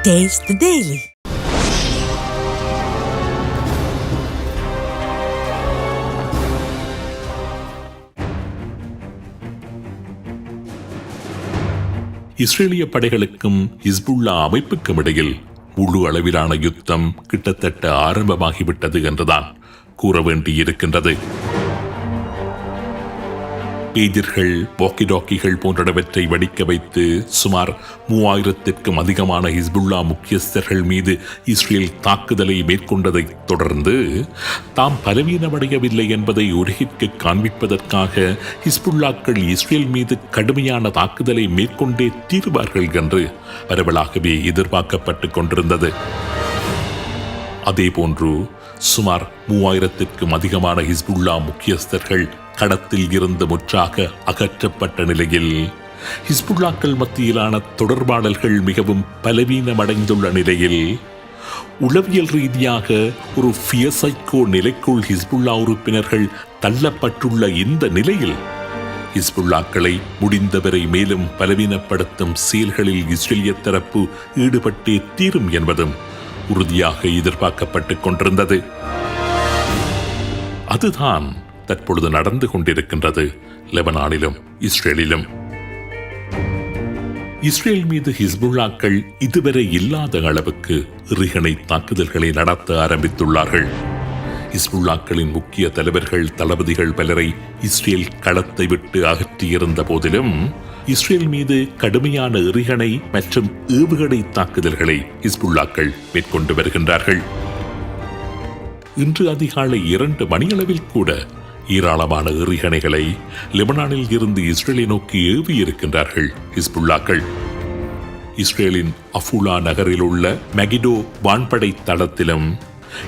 Taste the Daily. இஸ்ரேலிய படைகளுக்கும் Hezbollah அமைப்புக்கும் இடையில் முழு அளவிலான யுத்தம் கிட்டத்தட்ட ஆரம்பமாகிவிட்டது என்றுதான் கூற வேண்டியிருக்கின்றது பேஜர்கள் வாக்கி டாக்கிகள் போன்றவற்றை வடிக்க வைத்து சுமார் மூவாயிரத்திற்கும் அதிகமான ஹிஸ்புல்லா முக்கியஸ்தர்கள் மீது இஸ்ரேல் தாக்குதலை மேற்கொண்டதை தொடர்ந்து தாம் பலவீனமடையவில்லை என்பதை உலகிற்கு காண்பிப்பதற்காக ஹிஸ்புல்லாக்கள் இஸ்ரேல் மீது கடுமையான தாக்குதலை மேற்கொண்டே தீர்வார்கள் என்று பரவலாகவே எதிர்பார்க்கப்பட்டு கொண்டிருந்தது. அதேபோன்று சுமார் மூவாயிரத்திற்கும் அதிகமான ஹிஸ்புல்லா முக்கியஸ்தர்கள் களத்தில் இருந்து முற்றாக அகற்றப்பட்ட நிலையில் ஹிஸ்புல்லாக்கள் மத்தியிலான தொடர்பாடல்கள் மிகவும் பலவீனமடைந்துள்ள நிலையில் உளவியல் ரீதியாக ஒரு ஃபியசைக்கோ நிலைக்குள் ஹிஸ்புல்லா உறுப்பினர்கள் தள்ளப்பட்டுள்ள இந்த நிலையில் ஹிஸ்புல்லாக்களை முடிந்தவரை மேலும் பலவீனப்படுத்தும் செயல்களில் இஸ்ரேலிய தரப்பு ஈடுபட்டே தீரும் என்பதும் உறுதியாக எதிர்பார்க்கப்பட்டுக் கொண்டிருந்தது. அதுதான் தற்பொழுது நடந்து கொண்டிருக்கின்றது லெபனானிலும் இஸ்ரேலிலும். இஸ்ரேல் மீது ஹிஸ்புல்லாக்கள் இதுவரை இல்லாத அளவுக்கு ரிகனை தாக்குதல்களை நடத்த ஆரம்பித்துள்ளார்கள். ஹிஸ்புல்லாக்களின் முக்கிய தலைவர்கள் தளபதிகள் பலரை இஸ்ரேல் களத்தை விட்டு அகற்றியிருந்த போதிலும் இஸ்ரேல் மீது கடுமையான எறிகணை மற்றும் ஏவுகணை தாக்குதல்களை ஹிஸ்புல்லாக்கள் மேற்கொண்டு வருகின்றார்கள். இன்று அதிகாலை இரண்டு மணியளவில் கூட ஏராளமான எறிகணைகளை லெபனானில் இருந்து இஸ்ரேலை நோக்கி ஏவி இருக்கின்றார்கள் ஹிஸ்புல்லாக்கள். இஸ்ரேலின் அஃபுலா நகரில் உள்ள மெகிடோ வான்படை தளத்திலும்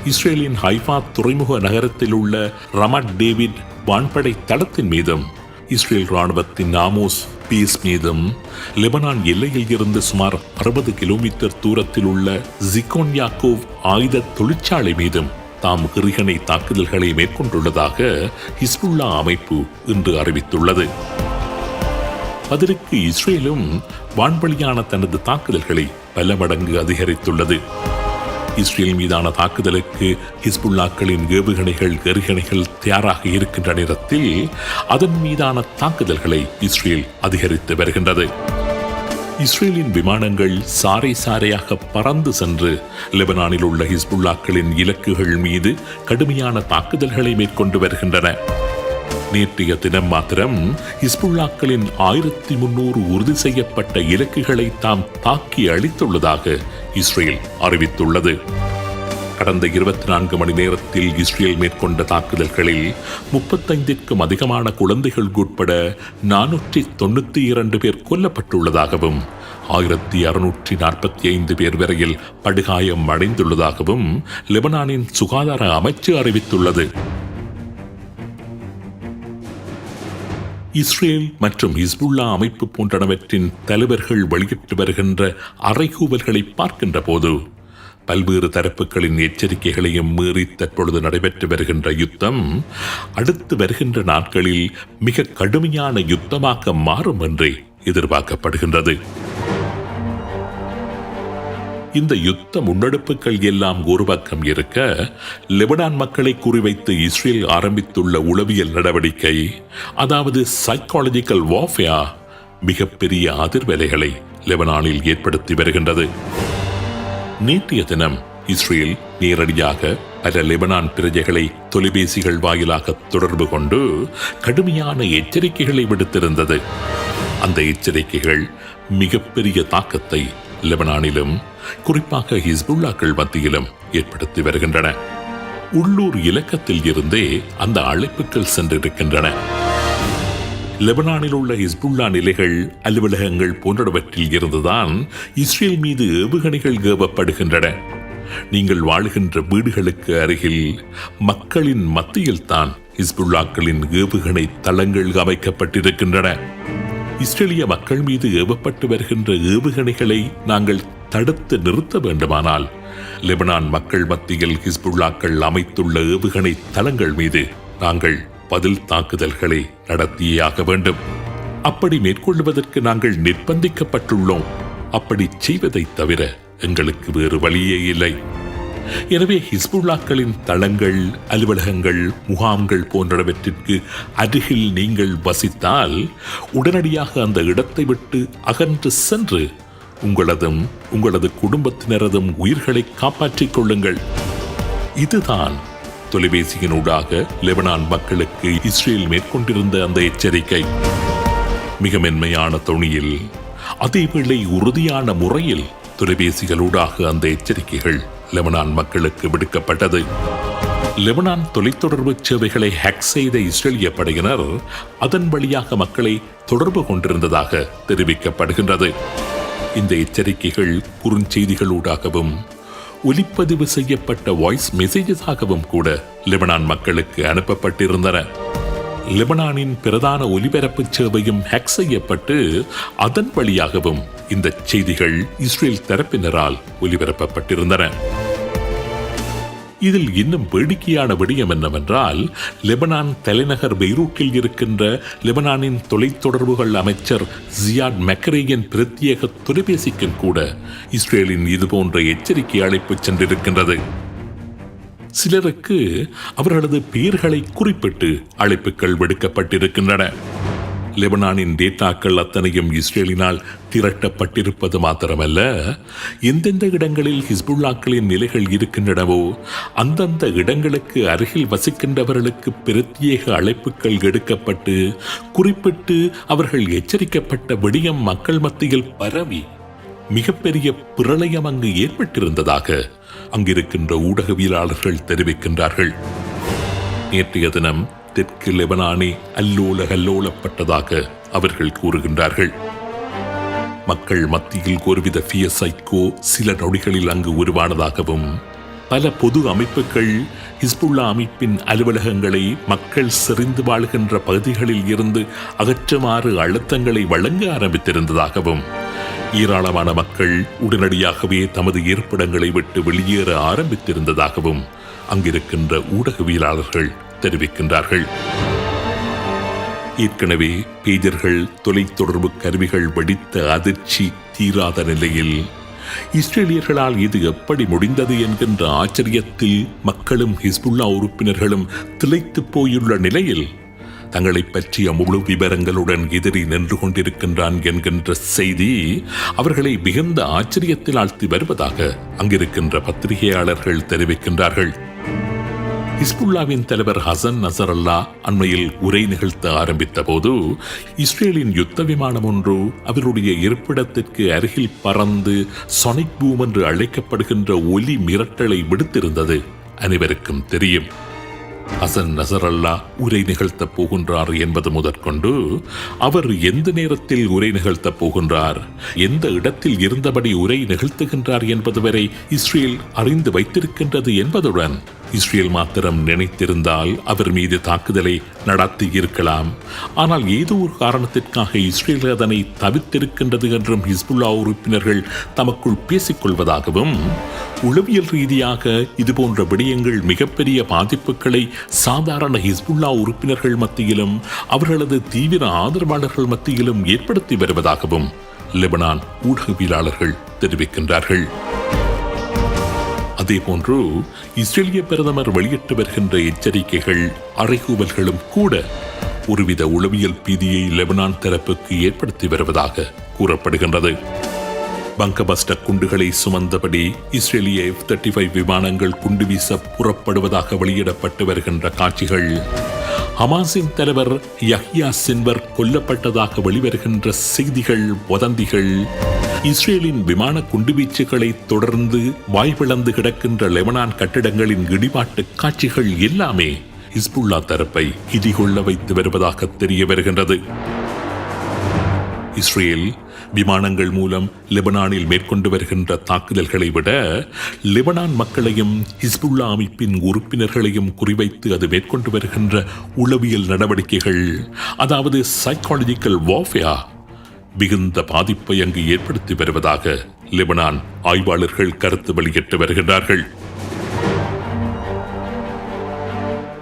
இஸ்ரேலின் ஹைஃபா துறைமுக நகரத்தில் உள்ள ரமட் டேவிட் வான்படை தளத்தின் மீதும் இஸ்ரேல் ராணுவத்தின் நாமோஸ் பீஸ் மீதும் லெபனான் எல்லையில் இருந்து சுமார் அறுபது கிலோமீட்டர் தூரத்தில் உள்ள ஜிகோன் யாக்கோவ் ஆயுத தொழிற்சாலை மீதும் தாம் ஹிரிகனை தாக்குதல்களை மேற்கொண்டுள்ளதாக ஹிஸ்புல்லா அமைப்பு இன்று அறிவித்துள்ளது. அதற்கு இஸ்ரேலும் வான்வழியான தனது தாக்குதல்களை பல மடங்கு அதிகரித்துள்ளது. இஸ்ரேல் மீதான தாக்குதலுக்கு ஹிஸ்புல்லாக்களின் ஏவுகணைகள் எறிகணைகள் தயாராக இருக்கின்ற நேரத்தில் அதன் மீதான தாக்குதல்களை இஸ்ரேல் அதிகரித்து வருகின்றது. இஸ்ரேலின் விமானங்கள் சாறை சாறையாக பறந்து சென்று லெபனானில் உள்ள ஹிஸ்புல்லாக்களின் இலக்குகள் மீது கடுமையான தாக்குதல்களை மேற்கொண்டு வருகின்றன. நேற்றைய தினம் மாத்திரம் ஹிஸ்புல்லாக்களின் ஆயிரத்தி முன்னூறு உறுதி செய்யப்பட்ட இலக்குகளை தாம் தாக்கி அளித்துள்ளதாக இஸ்ரேல் அறிவித்துள்ளது. கடந்த இருபத்தி நான்கு மணி நேரத்தில் இஸ்ரேல் மேற்கொண்ட தாக்குதல்களில் முப்பத்தைந்திற்கும் அதிகமான குழந்தைகள் உட்பட நானூற்றி தொண்ணூத்தி இரண்டு பேர் கொல்லப்பட்டுள்ளதாகவும் ஆயிரத்தி அறுநூற்றி நாற்பத்தி ஐந்து பேர் வரையில் படுகாயம் அடைந்துள்ளதாகவும் லெபனானின் சுகாதார அமைச்சு அறிவித்துள்ளது. இஸ்ரேல் மற்றும் ஹிஸ்புல்லா அமைப்பு போன்றனவற்றின் தலைவர்கள் வெளியிட்டு வருகின்ற அறைகூவல்களை பார்க்கின்ற போது பல்வேறு தரப்புகளின் எச்சரிக்கைகளையும் மீறி தற்பொழுது நடைபெற்று வருகின்ற யுத்தம் அடுத்து வருகின்ற நாட்களில் மிக கடுமையான யுத்தமாக மாறும் என்றே எதிர்பார்க்கப்படுகின்றது. இந்த யுத்த முன்னெடுப்புகள் எல்லாம் ஒரு பக்கம் இருக்க லெபனான் மக்களை குறிவைத்து இஸ்ரேல் ஆரம்பித்துள்ள உளவியல் நடவடிக்கை அதாவது சைக்காலஜிக்கல் வார்ஃபேயா மிகப்பெரிய அதிர்வலைகளை லெபனானில் ஏற்படுத்தி வருகின்றது. நேற்றைய தினம் இஸ்ரேல் நேரடியாக பல லெபனான் பிரஜைகளை தொலைபேசிகள் வாயிலாக தொடர்பு கொண்டு கடுமையான எச்சரிக்கைகளை விடுத்திருந்தது. அந்த எச்சரிக்கைகள் மிகப்பெரிய தாக்கத்தை லெபனானிலும் குறிப்பாக ஹிஸ்புல்லாக்கள் மத்தியிலும் ஏற்படுத்தி வருகின்றன. உள்ளூர் இலக்கத்தில் இருந்தே அந்த அழைப்புகள் சென்றிருக்கின்றன. லெபனானில் உள்ள ஹிஸ்புல்லா நிலைகள் அலுவலகங்கள் போன்றவற்றில் இருந்துதான் இஸ்ரேல் மீது ஏவுகணைகள் ஏவப்படுகின்றன. நீங்கள் வாழுகின்ற வீடுகளுக்கு அருகில் மக்களின் மத்தியில் தான் ஹிஸ்புல்லாக்களின் ஏவுகணை தளங்கள் அமைக்கப்பட்டிருக்கின்றன. இஸ்ரேலிய மக்கள் மீது ஏவப்பட்டு வருகின்ற ஏவுகணைகளை நாங்கள் தடுத்து நிறுத்த வேண்டுமானால் லெபனான் மக்கள் மத்தியில் ஹிஸ்புல்லாக்கள் அமைத்துள்ள ஏவுகணை தளங்கள் மீது நாங்கள் பதில் தாக்குதல்களை நடத்தியே ஆக வேண்டும். அப்படி மேற்கொள்வதற்கு நாங்கள் நிர்பந்திக்கப்பட்டுள்ளோம். அப்படி செய்வதை தவிர எங்களுக்கு வேறு வழியே இல்லை. எனவே ஹிஸ்புல்லாக்களின் தளங்கள் அலுவலகங்கள் முகாம்கள் போன்றவற்றிற்கு அருகில் நீங்கள் வசித்தால் உடனடியாக அந்த இடத்தை விட்டு அகன்று சென்று உங்களதும் உங்களது குடும்பத்தினரதும் உயிர்களை காப்பாற்றிக் கொள்ளுங்கள். இதுதான் தொலைபேசியினூடாக லெபனான் மக்களுக்கு இஸ்ரேல் மேற்கொண்டிருந்த அந்த எச்சரிக்கை மிக மென்மையான தொனியில் அதேவேளை உறுதியான முறையில் தொலைபேசிகளூடாக அந்த எச்சரிக்கைகள் லெபனான் மக்களுக்கு விடுக்கப்பட்டது. லெபனான் தொலைத்தொடர்பு சேவைகளை ஹேக் செய்த இஸ்ரேலிய படையினர் அதன் வழியாக மக்களை தொடர்பு கொண்டிருந்ததாக தெரிவிக்கப்படுகின்றது. இந்த எச்சரிக்கைகள் குறுஞ்செய்திகளூடாகவும் ஒலிப்பதிவு செய்யப்பட்ட வாய்ஸ் மெசேஜஸாகவும் கூட லெபனான் மக்களுக்கு அனுப்பப்பட்டிருந்தன. லெபனானின் பிரதான ஒலிபரப்பு சேவையும் ஹேக் செய்யப்பட்டு அதன் வழியாகவும் இந்த செய்திகள் இஸ்ரேல் தரப்பினரால் ஒலிபரப்பப்பட்டிருந்தன. இதில் இன்னும் வேடிக்கையான விடயம் என்னவென்றால் லெபனான் தலைநகர் பெய்ரூட்டில் இருக்கின்ற லெபனானின் தொலைத்தொடர்புகள் அமைச்சர் ஜியாட் மெக்கரேயின் பிரத்யேக தொலைபேசிக்கும் கூட இஸ்ரேலின் இதுபோன்ற எச்சரிக்கை அழைப்பு சென்றிருக்கின்றது. சிலருக்கு அவர்களது பெயர்களை குறிப்பிட்டு அழைப்புகள் விடுக்கப்பட்டிருக்கின்றன. லெபனானின் டேட்டாக்கள் அத்தனையும் இஸ்ரேலினால் திரட்டப்பட்டிருப்பது மாத்திரமல்ல. எந்தெந்த இடங்களில் ஹிஸ்புல்லாக்களின் நிலைகள் இருக்கின்றனவோ அந்தந்த இடங்களுக்கு அருகில் வசிக்கின்றவர்களுக்கு பிரத்யேக அழைப்புகள் எடுக்கப்பட்டு குறிப்பிட்டு அவர்கள் எச்சரிக்கப்பட்ட விடயம் மக்கள் மத்தியில் பரவி மிகப்பெரிய பிரளயம் அங்கு ஏற்பட்டிருந்ததாக அங்கிருக்கின்ற ஊடகவியலாளர்கள் தெரிவிக்கின்றார்கள். நேற்றைய தினம் தெற்கு லெபனானே அல்லோல கல்லோலப்பட்டதாக அவர்கள் கூறுகின்றார்கள். மக்கள் மத்தியில் ஒருவித ஃபியசைக்கோ சில நொடிகளில் அங்கு உருவானதாகவும் பல பொது அமைப்புகள் ஹிஸ்புல்லா அமைப்பின் அலுவலகங்களை மக்கள் செறிந்து வாழ்கின்ற பகுதிகளில் இருந்து அகற்றமாறு அழுத்தங்களை வழங்க ஆரம்பித்திருந்ததாகவும் ஏராளமான மக்கள் உடனடியாகவே தமது இருப்பிடங்களை விட்டு வெளியேற ஆரம்பித்திருந்ததாகவும் அங்கிருக்கின்ற ஊடகவியலாளர்கள் தெரிவிக்கின்றார்கள். ஏற்கனவே பேஜர்கள் தொலைத்தொடர்பு கருவிகள் வெடித்த அதிர்ச்சி தீராத நிலையில் இஸ்ரேலியர்களால் இது எப்படி முடிந்தது என்கின்ற ஆச்சரியத்தில் மக்களும் ஹிஸ்புல்லா உறுப்பினர்களும் திளைத்துப் போயுள்ள நிலையில் தங்களை பற்றிய முழு விவரங்களுடன் எதிரி நின்று கொண்டிருக்கின்றான் என்கின்ற செய்தி அவர்களை மிகுந்த ஆச்சரியத்தில் ஆழ்த்தி வருவதாக அங்கிருக்கின்ற பத்திரிகையாளர்கள் தெரிவிக்கின்றார்கள். ஹிஸ்புல்லாவின் தலைவர் ஹசன் நசரல்லா அண்மையில் உரை நிகழ்த்த ஆரம்பித்த போது இஸ்ரேலின் யுத்த விமானம் ஒன்று அவருடைய இருப்பிடத்திற்கு அருகில் பறந்து சொனிக் பூம் என்று அழைக்கப்படுகின்ற ஒலி மிரட்டலை விடுத்திருந்தது அனைவருக்கும் தெரியும். ஹசன் நசரல்லா உரை நிகழ்த்தப் போகின்றார் என்பது முதற்கொண்டு அவர் எந்த நேரத்தில் உரை நிகழ்த்தப் போகின்றார் எந்த இடத்தில் இருந்தபடி உரை நிகழ்த்துகின்றார் என்பது வரை இஸ்ரேல் அறிந்து வைத்திருக்கின்றது என்பதுடன் இஸ்ரேல் மாத்திரம் நினைத்திருந்தால் அவர் மீது தாக்குதலை நடத்தி இருக்கலாம் ஆனால் ஏதோ ஒரு காரணத்திற்காக இஸ்ரேல் அதனை தவிர்த்திருக்கின்றது என்றும் ஹிஸ்புல்லா உறுப்பினர்கள் தமக்குள் பேசிக்கொள்வதாகவும் உளவியல் ரீதியாக இதுபோன்ற விடயங்கள் மிகப்பெரிய பாதிப்புகளை சாதாரண ஹிஸ்புல்லா உறுப்பினர்கள் மத்தியிலும் அவர்களது தீவிர ஆதரவாளர்கள் மத்தியிலும் ஏற்படுத்தி வருவதாகவும் லெபனான் ஊடகவியலாளர்கள் தெரிவிக்கின்றார்கள். அதேபோன்று இஸ்ரேலிய பிரதமர் வெளியிட்டு வருகின்ற எச்சரிக்கைகள் அறைகூவல்களும் கூட ஒருவித உளவியல் பீதியை லெபனான் தரப்புக்கு ஏற்படுத்தி வருவதாக கூறப்படுகின்றது. பங்கபஸ்ட குண்டுகளை சுமந்தபடி இஸ்ரேலிய எஃப் தேர்ட்டி ஃபைவ் விமானங்கள் குண்டு வீச புறப்படுவதாக வெளியிடப்பட்டு வருகின்ற காட்சிகள் ஹமாஸின் தலைவர் யஹ்யா சின்வர் கொல்லப்பட்டதாக வெளிவருகின்ற செய்திகள் வதந்திகள் இஸ்ரேலின் விமான குண்டுவீச்சுகளை தொடர்ந்து வாய்விழந்து கிடக்கின்ற லெபனான் கட்டிடங்களின் இடிபாட்டு காட்சிகள் எல்லாமே ஹிஸ்புல்லா தரப்பை இதிகொள்ள வைத்து வருவதாக தெரிய வருகின்றது. இஸ்ரேல் விமானங்கள் மூலம் லெபனானில் மேற்கொண்டு வருகின்ற தாக்குதல்களை விட லெபனான் மக்களையும் ஹிஸ்புல்லா அமைப்பின் உறுப்பினர்களையும் குறிவைத்து அது மேற்கொண்டு வருகின்ற உளவியல் நடவடிக்கைகள் அதாவது சைக்காலஜிக்கல் வார்ஃபேர் மிகுந்த பாதிப்பை அங்கு ஏற்படுத்தி வருவதாக லெபனான் ஆய்வாளர்கள் கருத்து வெளியிட்டு வருகின்றார்கள்.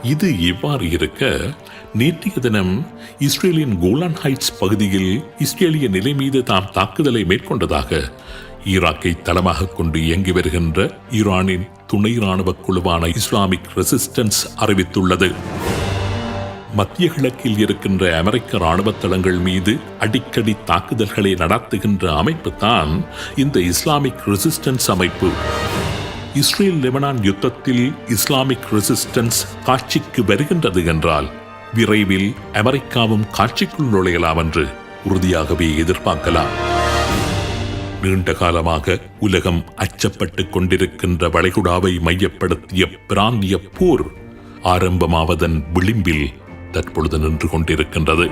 இது இவ்வாறு இருக்க நேற்றைய தினம் இஸ்ரேலின் கோலான் ஹைட்ஸ் பகுதியில் இஸ்ரேலிய நிலை மீது தாம் தாக்குதலை மேற்கொண்டதாக ஈராக்கை தளமாக கொண்டு இயங்கி வருகின்ற ஈரானின் துணை ராணுவ குழுவான இஸ்லாமிக் ரெசிஸ்டன்ஸ் அறிவித்துள்ளது. மத்திய கிழக்கில் இருக்கின்ற அமெரிக்க இராணுவ தளங்கள் மீது அடிக்கடி தாக்குதல்களை நடத்துகின்ற அமைப்பு தான் இந்த இஸ்லாமிக் ரெசிஸ்டன்ஸ் அமைப்பு. இஸ்ரேல் லெபனான் யுத்தத்தில் இஸ்லாமிக் ரெசிஸ்டன்ஸ் காட்சிக்கு வருகின்றது என்றால் விரைவில் அமெரிக்காவும் காட்சிக்குள் நுழையலாம் என்று உறுதியாகவே எதிர்பார்க்கலாம். நீண்ட காலமாக உலகம் அச்சப்பட்டுக் கொண்டிருக்கின்ற வளைகுடாவை மையப்படுத்திய பிராந்திய போர் ஆரம்பமாவதன் விளிம்பில் தற்பொழுது நின்று கொண்டிருக்கின்றது.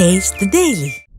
Taste the Daily.